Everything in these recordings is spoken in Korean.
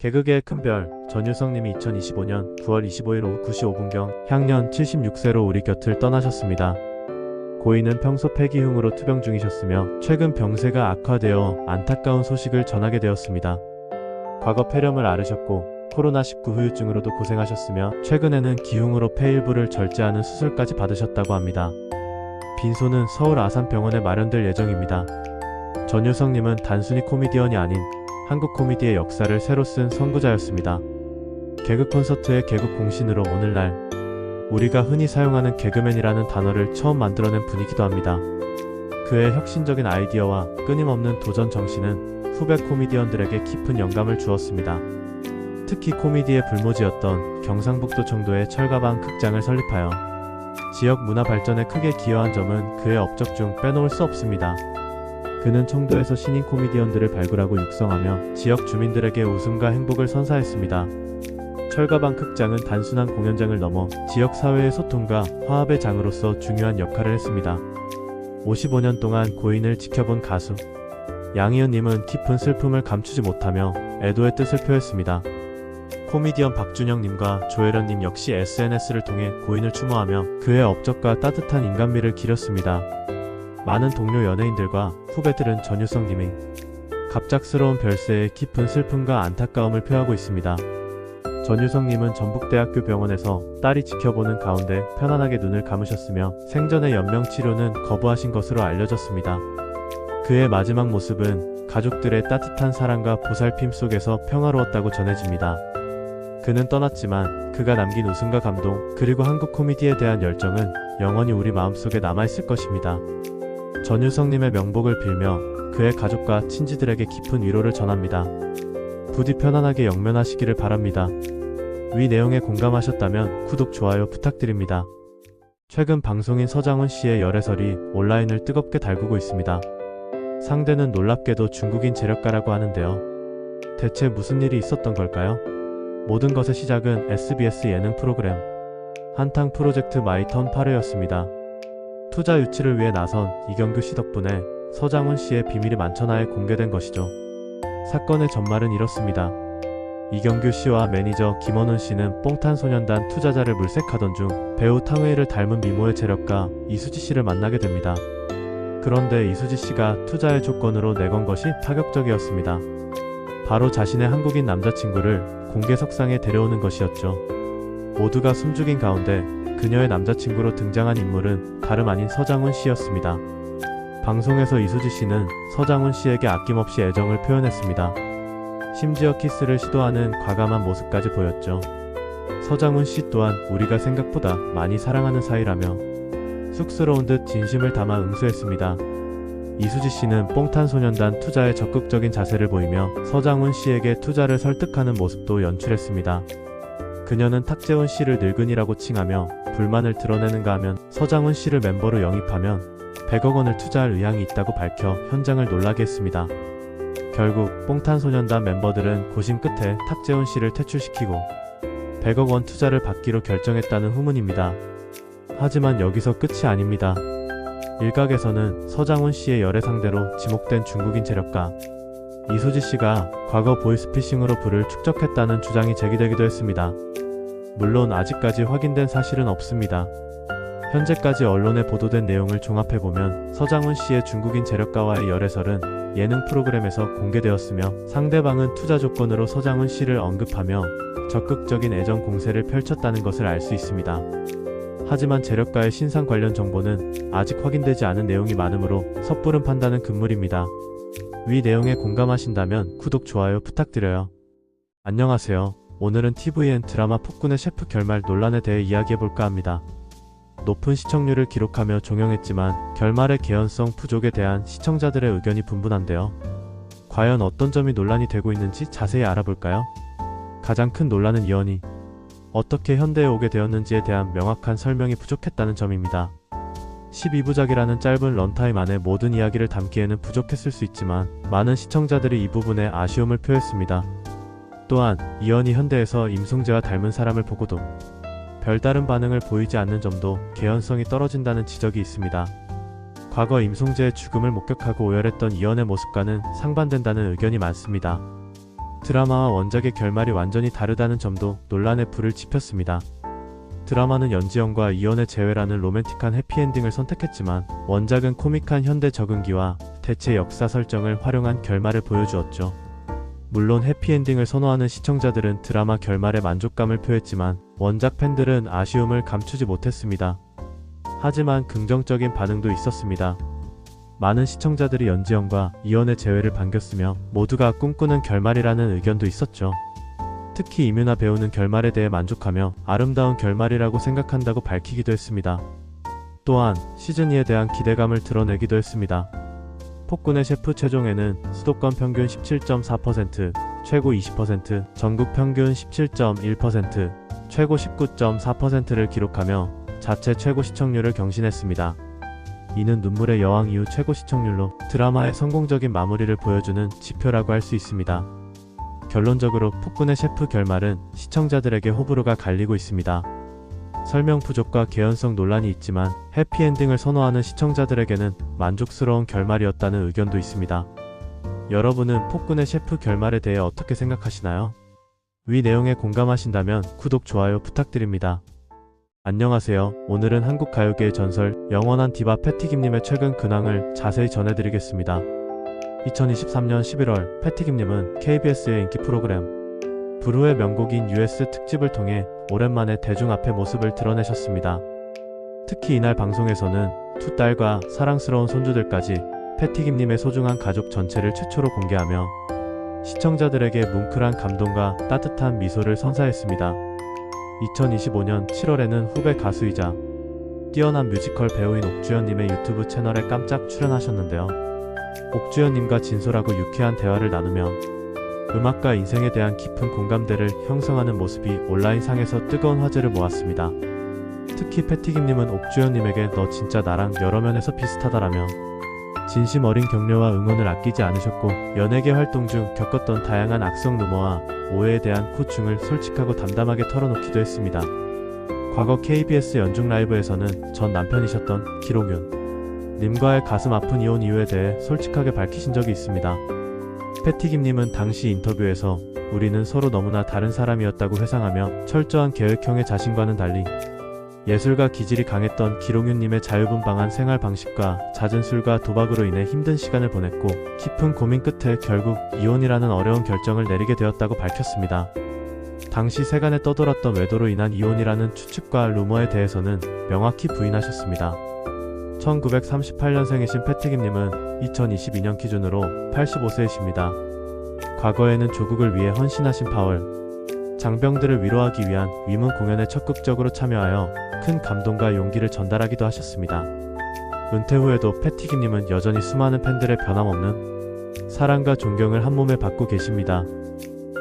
개그계의 큰별 전유성님이 2025년 9월 25일 오후 9시 5분경 향년 76세로 우리 곁을 떠나셨습니다. 고인은 평소 폐기흉으로 투병 중이셨으며 최근 병세가 악화되어 안타까운 소식을 전하게 되었습니다. 과거 폐렴을 앓으셨고 코로나19 후유증으로도 고생하셨으며 최근에는 기흉으로 폐 일부를 절제하는 수술까지 받으셨다고 합니다. 빈소는 서울 아산병원에 마련될 예정입니다. 전유성님은 단순히 코미디언이 아닌 한국 코미디의 역사를 새로 쓴 선구자였습니다. 개그 콘서트의 개그 공신으로 오늘날 우리가 흔히 사용하는 개그맨이라는 단어를 처음 만들어낸 분이기도 합니다. 그의 혁신적인 아이디어와 끊임없는 도전 정신은 후배 코미디언들에게 깊은 영감을 주었습니다. 특히 코미디의 불모지였던 경상북도 청도에 철가방 극장을 설립하여 지역 문화 발전에 크게 기여한 점은 그의 업적 중 빼놓을 수 없습니다. 그는 청도에서 신인 코미디언들을 발굴하고 육성하며 지역 주민들에게 웃음과 행복을 선사했습니다. 철가방 극장은 단순한 공연장을 넘어 지역 사회의 소통과 화합의 장으로서 중요한 역할을 했습니다. 55년 동안 고인을 지켜본 가수 양희은님은 깊은 슬픔을 감추지 못하며 애도의 뜻을 표했습니다. 코미디언 박준영님과 조혜련님 역시 SNS를 통해 고인을 추모하며 그의 업적과 따뜻한 인간미를 기렸습니다. 많은 동료 연예인들과 후배들은 전유성 님의 갑작스러운 별세에 깊은 슬픔과 안타까움을 표하고 있습니다. 전유성님은 전북대학교 병원에서 딸이 지켜보는 가운데 편안하게 눈을 감으셨으며 생전의 연명 치료는 거부하신 것으로 알려졌습니다. 그의 마지막 모습은 가족들의 따뜻한 사랑과 보살핌 속에서 평화로웠다고 전해집니다. 그는 떠났지만 그가 남긴 웃음과 감동 그리고 한국 코미디에 대한 열정은 영원히 우리 마음속에 남아있을 것입니다. 전유성님의 명복을 빌며 그의 가족과 친지들에게 깊은 위로를 전합니다. 부디 편안하게 영면하시기를 바랍니다. 위 내용에 공감하셨다면 구독, 좋아요 부탁드립니다. 최근 방송인 서장훈 씨의 열애설이 온라인을 뜨겁게 달구고 있습니다. 상대는 놀랍게도 중국인 재력가라고 하는데요. 대체 무슨 일이 있었던 걸까요? 모든 것의 시작은 SBS 예능 프로그램 한탕 프로젝트 마이턴 8회였습니다. 투자 유치를 위해 나선 이경규 씨 덕분에 서장훈 씨의 비밀이 만천하에 공개된 것이죠. 사건의 전말은 이렇습니다. 이경규 씨와 매니저 김원훈 씨는 뽕탄소년단 투자자를 물색하던 중 배우 탕웨이를 닮은 미모의 재력가 이수지 씨를 만나게 됩니다. 그런데 이수지 씨가 투자의 조건으로 내건 것이 파격적이었습니다. 바로 자신의 한국인 남자친구를 공개석상에 데려오는 것이었죠. 모두가 숨죽인 가운데 그녀의 남자친구로 등장한 인물은 다름 아닌 서장훈 씨였습니다. 방송에서 이수지 씨는 서장훈 씨에게 아낌없이 애정을 표현했습니다. 심지어 키스를 시도하는 과감한 모습까지 보였죠. 서장훈 씨 또한 우리가 생각보다 많이 사랑하는 사이라며 쑥스러운 듯 진심을 담아 응수했습니다. 이수지 씨는 뽕탄소년단 투자에 적극적인 자세를 보이며 서장훈 씨에게 투자를 설득하는 모습도 연출했습니다. 그녀는 탁재훈 씨를 늙은이라고 칭하며 불만을 드러내는가 하면 서장훈 씨를 멤버로 영입하면 100억 원을 투자할 의향이 있다고 밝혀 현장을 놀라게 했습니다. 결국 뽕탄소년단 멤버들은 고심 끝에 탁재훈 씨를 퇴출시키고 100억 원 투자를 받기로 결정했다는 후문입니다. 하지만 여기서 끝이 아닙니다. 일각에서는 서장훈 씨의 열애 상대로 지목된 중국인 재력가 이수지 씨가 과거 보이스피싱으로 부를 축적했다는 주장이 제기되기도 했습니다. 물론 아직까지 확인된 사실은 없습니다. 현재까지 언론에 보도된 내용을 종합해보면 서장훈 씨의 중국인 재력가와의 열애설은 예능 프로그램에서 공개되었으며 상대방은 투자 조건으로 서장훈 씨를 언급하며 적극적인 애정 공세를 펼쳤다는 것을 알 수 있습니다. 하지만 재력가의 신상 관련 정보는 아직 확인되지 않은 내용이 많으므로 섣부른 판단은 금물입니다. 위 내용에 공감하신다면 구독, 좋아요 부탁드려요. 안녕하세요. 오늘은 TVN 드라마 폭군의 셰프 결말 논란에 대해 이야기해볼까 합니다. 높은 시청률을 기록하며 종영했지만 결말의 개연성 부족에 대한 시청자들의 의견이 분분한데요. 과연 어떤 점이 논란이 되고 있는지 자세히 알아볼까요? 가장 큰 논란은 이연이 어떻게 현대에 오게 되었는지에 대한 명확한 설명이 부족했다는 점입니다. 12부작이라는 짧은 런타임 안에 모든 이야기를 담기에는 부족했을 수 있지만 많은 시청자들이 이 부분에 아쉬움을 표했습니다. 또한 이연이 현대에서 임송재와 닮은 사람을 보고도 별다른 반응을 보이지 않는 점도 개연성이 떨어진다는 지적이 있습니다. 과거 임송재의 죽음을 목격하고 오열했던 이연의 모습과는 상반된다는 의견이 많습니다. 드라마와 원작의 결말이 완전히 다르다는 점도 논란의 불을 지폈습니다. 드라마는 연지연과 이혼의 재회라는 로맨틱한 해피엔딩을 선택했지만 원작은 코믹한 현대 적응기와 대체 역사 설정을 활용한 결말을 보여주었죠. 물론 해피엔딩을 선호하는 시청자들은 드라마 결말에 만족감을 표했지만 원작 팬들은 아쉬움을 감추지 못했습니다. 하지만 긍정적인 반응도 있었습니다. 많은 시청자들이 연지연과 이혼의 재회를 반겼으며 모두가 꿈꾸는 결말이라는 의견도 있었죠. 특히 이뮤나 배우는 결말에 대해 만족하며 아름다운 결말이라고 생각한다고 밝히기도 했습니다. 또한 시즌2에 대한 기대감을 드러내기도 했습니다. 폭군의 셰프 최종에는 수도권 평균 17.4%, 최고 20%, 전국 평균 17.1%, 최고 19.4%를 기록하며 자체 최고 시청률을 경신했습니다. 이는 눈물의 여왕 이후 최고 시청률로 드라마의 성공적인 마무리를 보여주는 지표라고 할 수 있습니다. 결론적으로 폭군의 셰프 결말은 시청자들에게 호불호가 갈리고 있습니다. 설명 부족과 개연성 논란이 있지만 해피엔딩을 선호하는 시청자들에게는 만족스러운 결말이었다는 의견도 있습니다. 여러분은 폭군의 셰프 결말에 대해 어떻게 생각하시나요? 위 내용에 공감하신다면 구독, 좋아요 부탁드립니다. 안녕하세요. 오늘은 한국 가요계의 전설, 영원한 디바 패티김님의 최근 근황을 자세히 전해드리겠습니다. 2023년 11월, 패티김님은 KBS의 인기 프로그램, 브루의 명곡인 US 특집을 통해 오랜만에 대중 앞에 모습을 드러내셨습니다. 특히 이날 방송에서는 두 딸과 사랑스러운 손주들까지 패티김님의 소중한 가족 전체를 최초로 공개하며 시청자들에게 뭉클한 감동과 따뜻한 미소를 선사했습니다. 2025년 7월에는 후배 가수이자 뛰어난 뮤지컬 배우인 옥주현님의 유튜브 채널에 깜짝 출연하셨는데요. 옥주현님과 진솔하고 유쾌한 대화를 나누며 음악과 인생에 대한 깊은 공감대를 형성하는 모습이 온라인상에서 뜨거운 화제를 모았습니다. 특히 패티김님은 옥주현님에게 너 진짜 나랑 여러 면에서 비슷하다라며 진심 어린 격려와 응원을 아끼지 않으셨고 연예계 활동 중 겪었던 다양한 악성 루머와 오해에 대한 고충을 솔직하고 담담하게 털어놓기도 했습니다. 과거 KBS 연중 라이브에서는 전 남편이셨던 기록윤 님과의 가슴 아픈 이혼 이유에 대해 솔직하게 밝히신 적이 있습니다. 패티김님은 당시 인터뷰에서 우리는 서로 너무나 다른 사람이었다고 회상하며 철저한 계획형의 자신과는 달리 예술가 기질이 강했던 기록윤님의 자유분방한 생활 방식과 잦은 술과 도박으로 인해 힘든 시간을 보냈고 깊은 고민 끝에 결국 이혼이라는 어려운 결정을 내리게 되었다고 밝혔습니다. 당시 세간에 떠돌았던 외도로 인한 이혼이라는 추측과 루머에 대해서는 명확히 부인하셨습니다. 1938년생이신 패티김님은 2022년 기준으로 85세이십니다. 과거에는 조국을 위해 헌신하신 파월, 장병들을 위로하기 위한 위문 공연에 적극적으로 참여하여 큰 감동과 용기를 전달하기도 하셨습니다. 은퇴 후에도 패티기님은 여전히 수많은 팬들의 변함없는 사랑과 존경을 한몸에 받고 계십니다.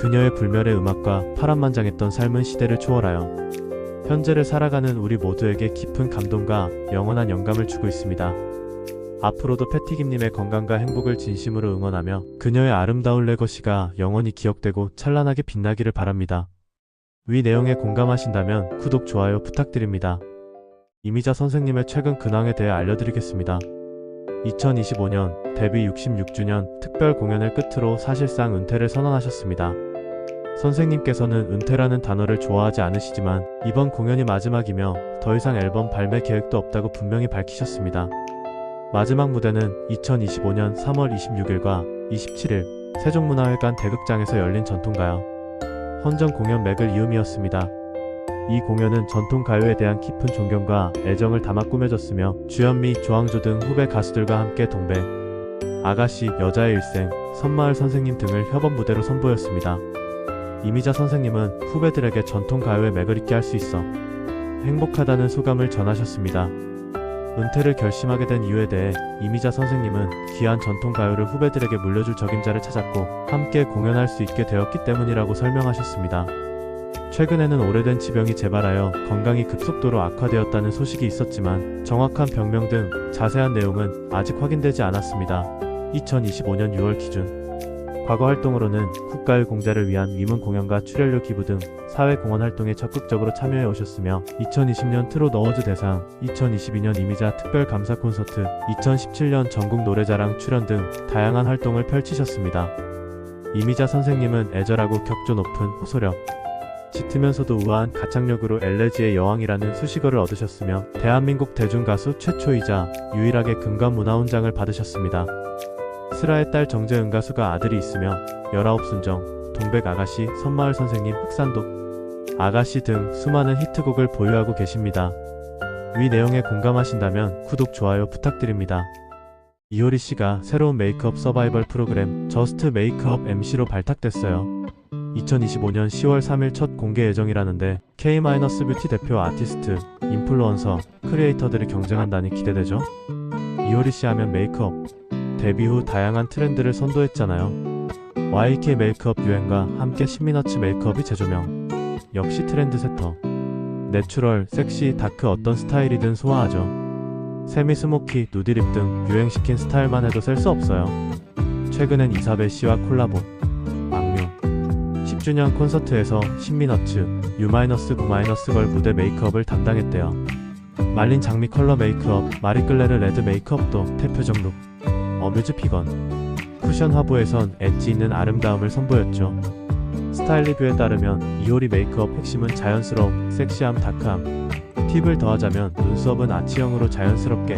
그녀의 불멸의 음악과 파란만장했던 삶은 시대를 초월하여 현재를 살아가는 우리 모두에게 깊은 감동과 영원한 영감을 주고 있습니다. 앞으로도 패티김님의 건강과 행복을 진심으로 응원하며 그녀의 아름다운 레거시가 영원히 기억되고 찬란하게 빛나기를 바랍니다. 위 내용에 공감하신다면 구독, 좋아요 부탁드립니다. 이미자 선생님의 최근 근황에 대해 알려드리겠습니다. 2025년 데뷔 66주년 특별 공연을 끝으로 사실상 은퇴를 선언하셨습니다. 선생님께서는 은퇴라는 단어를 좋아하지 않으시지만 이번 공연이 마지막이며 더 이상 앨범 발매 계획도 없다고 분명히 밝히셨습니다. 마지막 무대는 2025년 3월 26일과 27일 세종문화회관 대극장에서 열린 전통가요 헌정 공연 맥을 이음이었습니다. 이 공연은 전통 가요에 대한 깊은 존경과 애정을 담아 꾸며졌으며 주현미, 조항조 등 후배 가수들과 함께 동배, 아가씨, 여자의 일생, 선마을 선생님 등을 협업 무대로 선보였습니다. 이미자 선생님은 후배들에게 전통 가요의 맥을 잇게 할 수 있어 행복하다는 소감을 전하셨습니다. 은퇴를 결심하게 된 이유에 대해 이미자 선생님은 귀한 전통 가요를 후배들에게 물려줄 적임자를 찾았고 함께 공연할 수 있게 되었기 때문이라고 설명하셨습니다. 최근에는 오래된 지병이 재발하여 건강이 급속도로 악화되었다는 소식이 있었지만 정확한 병명 등 자세한 내용은 아직 확인되지 않았습니다. 2025년 6월 기준 과거 활동으로는 국가의 공자를 위한 위문 공연과 출연료 기부 등 사회공헌 활동에 적극적으로 참여해 오셨으며 2020년 트롯 어워즈 대상, 2022년 이미자 특별 감사 콘서트, 2017년 전국 노래자랑 출연 등 다양한 활동을 펼치셨습니다. 이미자 선생님은 애절하고 격조 높은 호소력. 짙으면서도 우아한 가창력으로 엘레지의 여왕이라는 수식어를 얻으셨으며 대한민국 대중가수 최초이자 유일하게 금관문화훈장을 받으셨습니다. 슬아의 딸 정재은 가수가 아들이 있으며 19순정, 동백 아가씨, 선마을 선생님, 흑산독, 아가씨 등 수많은 히트곡을 보유하고 계십니다. 위 내용에 공감하신다면 구독, 좋아요 부탁드립니다. 이효리 씨가 새로운 메이크업 서바이벌 프로그램 저스트 메이크업 MC로 발탁됐어요. 2025년 10월 3일 첫 공개 예정이라는데 K-뷰티 대표 아티스트, 인플루언서, 크리에이터들이 경쟁한다니 기대되죠? 이효리 씨 하면 메이크업, 데뷔 후 다양한 트렌드를 선도했잖아요. YK 메이크업 유행과 함께 신미너츠 메이크업이 재조명. 역시 트렌드 세터. 내추럴, 섹시, 다크 어떤 스타일이든 소화하죠. 세미 스모키, 누디립 등 유행시킨 스타일만 해도 셀 수 없어요. 최근엔 이사벨 씨와 콜라보. 악뮤. 10주년 콘서트에서 신미너츠, U-9걸 무대 메이크업을 담당했대요. 말린 장미 컬러 메이크업, 마리끌레르 레드 메이크업도 대표적 룩. 어뮤즈 피건. 쿠션 화보에선 엣지 있는 아름다움을 선보였죠. 스타일 리뷰에 따르면 이효리 메이크업 핵심은 자연스러움, 섹시함, 다크함. 팁을 더하자면 눈썹은 아치형으로 자연스럽게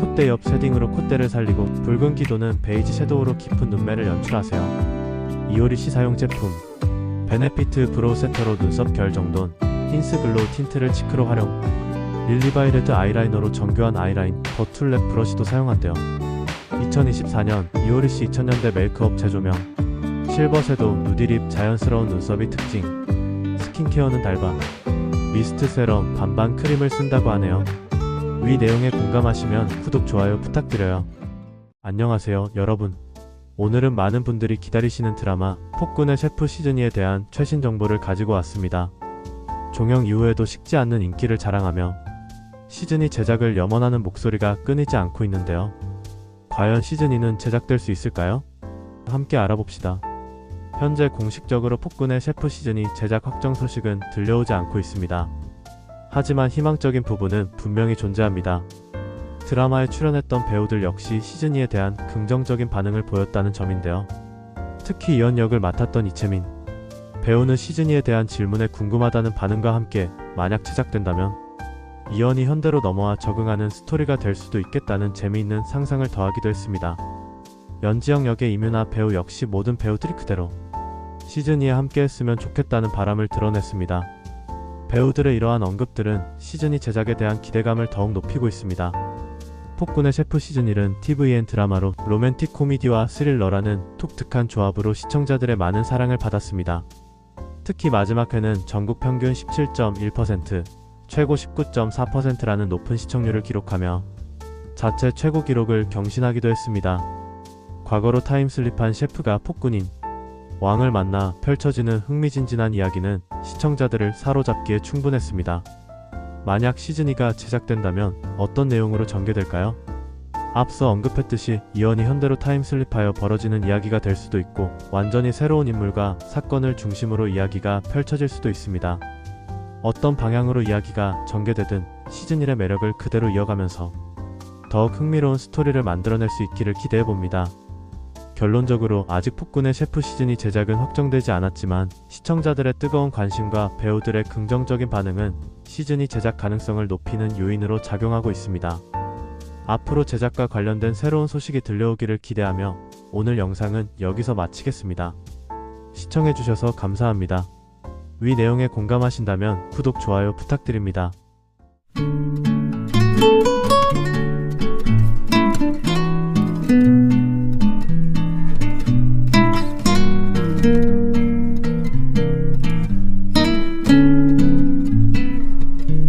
콧대 옆 쉐딩으로 콧대를 살리고 붉은 기도는 베이지 섀도우로 깊은 눈매를 연출하세요. 이효리 씨 사용 제품 베네피트 브로우 세터로 눈썹 결 정돈 힌스 글로우 틴트를 치크로 활용 릴리바이레드 아이라이너로 정교한 아이라인 버툴랩 브러쉬도 사용한대요. 2024년 이효리 씨 2000년대 메이크업 재조명 실버 섀도우 누디립 자연스러운 눈썹이 특징 스킨케어는 달바 미스트 세럼 반반 크림을 쓴다고 하네요. 위 내용에 공감하시면 구독 좋아요 부탁드려요. 안녕하세요 여러분. 오늘은 많은 분들이 기다리시는 드라마 폭군의 셰프 시즌2에 대한 최신 정보를 가지고 왔습니다. 종영 이후에도 식지 않는 인기를 자랑하며 시즌2 제작을 염원하는 목소리가 끊이지 않고 있는데요. 과연 시즌2는 제작될 수 있을까요? 함께 알아봅시다. 현재 공식적으로 폭군의 셰프 시즌2 제작 확정 소식은 들려오지 않고 있습니다. 하지만 희망적인 부분은 분명히 존재합니다. 드라마에 출연했던 배우들 역시 시즌2에 대한 긍정적인 반응을 보였다는 점인데요. 특히 이연 역을 맡았던 이채민. 배우는 시즌2에 대한 질문에 궁금하다는 반응과 함께 만약 제작된다면 이연이 현대로 넘어와 적응하는 스토리가 될 수도 있겠다는 재미있는 상상을 더하기도 했습니다. 연지영 역의 이뮤나 배우 역시 모든 배우들이 그대로 시즌2에 함께 했으면 좋겠다는 바람을 드러냈습니다. 배우들의 이러한 언급들은 시즌2 제작에 대한 기대감을 더욱 높이고 있습니다. 폭군의 셰프 시즌1은 TVN 드라마로 로맨틱 코미디와 스릴러라는 독특한 조합으로 시청자들의 많은 사랑을 받았습니다. 특히 마지막 회는 전국 평균 17.1%, 최고 19.4%라는 높은 시청률을 기록하며 자체 최고 기록을 경신하기도 했습니다. 과거로 타임슬립한 셰프가 폭군인 왕을 만나 펼쳐지는 흥미진진한 이야기는 시청자들을 사로잡기에 충분했습니다. 만약 시즌2가 제작된다면 어떤 내용으로 전개될까요? 앞서 언급했듯이 이연이 현대로 타임슬립하여 벌어지는 이야기가 될 수도 있고 완전히 새로운 인물과 사건을 중심으로 이야기가 펼쳐질 수도 있습니다. 어떤 방향으로 이야기가 전개되든 시즌1의 매력을 그대로 이어가면서 더욱 흥미로운 스토리를 만들어낼 수 있기를 기대해봅니다. 결론적으로 아직 폭군의 셰프 시즌이 제작은 확정되지 않았지만 시청자들의 뜨거운 관심과 배우들의 긍정적인 반응은 시즌이 제작 가능성을 높이는 요인으로 작용하고 있습니다. 앞으로 제작과 관련된 새로운 소식이 들려오기를 기대하며 오늘 영상은 여기서 마치겠습니다. 시청해주셔서 감사합니다. 위 내용에 공감하신다면 구독, 좋아요 부탁드립니다.